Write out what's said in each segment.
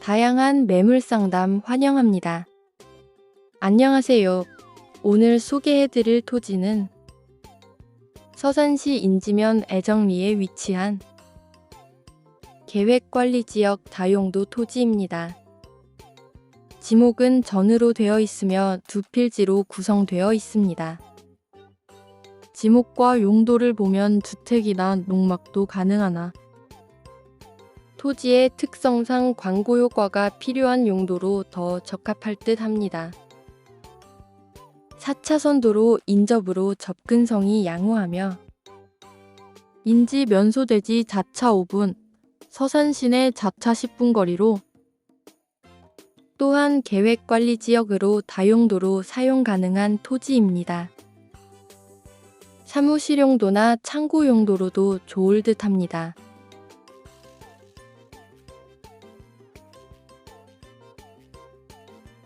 다양한 매물 상담 환영합니다. 안녕하세요. 오늘 소개해드릴 토지는 서산시 인지면 애정리에 위치한 계획관리지역 다용도 토지입니다. 지목은 전으로 되어 있으며 두 필지로 구성되어 있습니다. 지목과 용도를 보면 주택이나 농막도 가능하나 토지의 특성상 광고 효과가 필요한 용도로 더 적합할 듯 합니다. 4차선 도로 인접으로 접근성이 양호하며 인지 면소대지 자차 5분, 서산 시내 자차 10분 거리로 또한 계획관리 지역으로 다용도로 사용 가능한 토지입니다. 사무실 용도나 창고 용도로도 좋을 듯 합니다.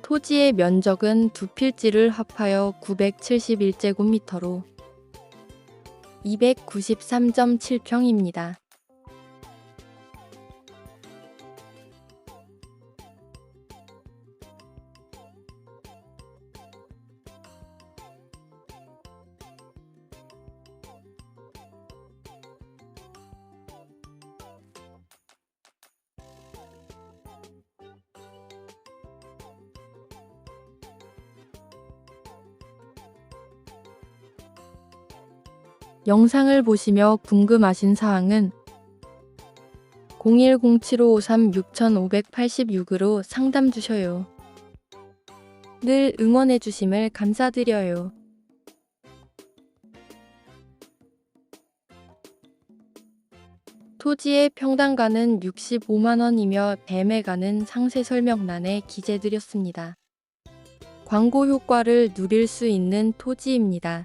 토지의 면적은 두 필지를 합하여 971제곱미터로 293.7평입니다. 영상을 보시며 궁금하신 사항은 0107536586으로 상담 주셔요. 늘 응원해 주심을 감사드려요. 토지의 평당가는 65만원이며 매매가는 상세 설명란에 기재드렸습니다. 광고 효과를 누릴 수 있는 토지입니다.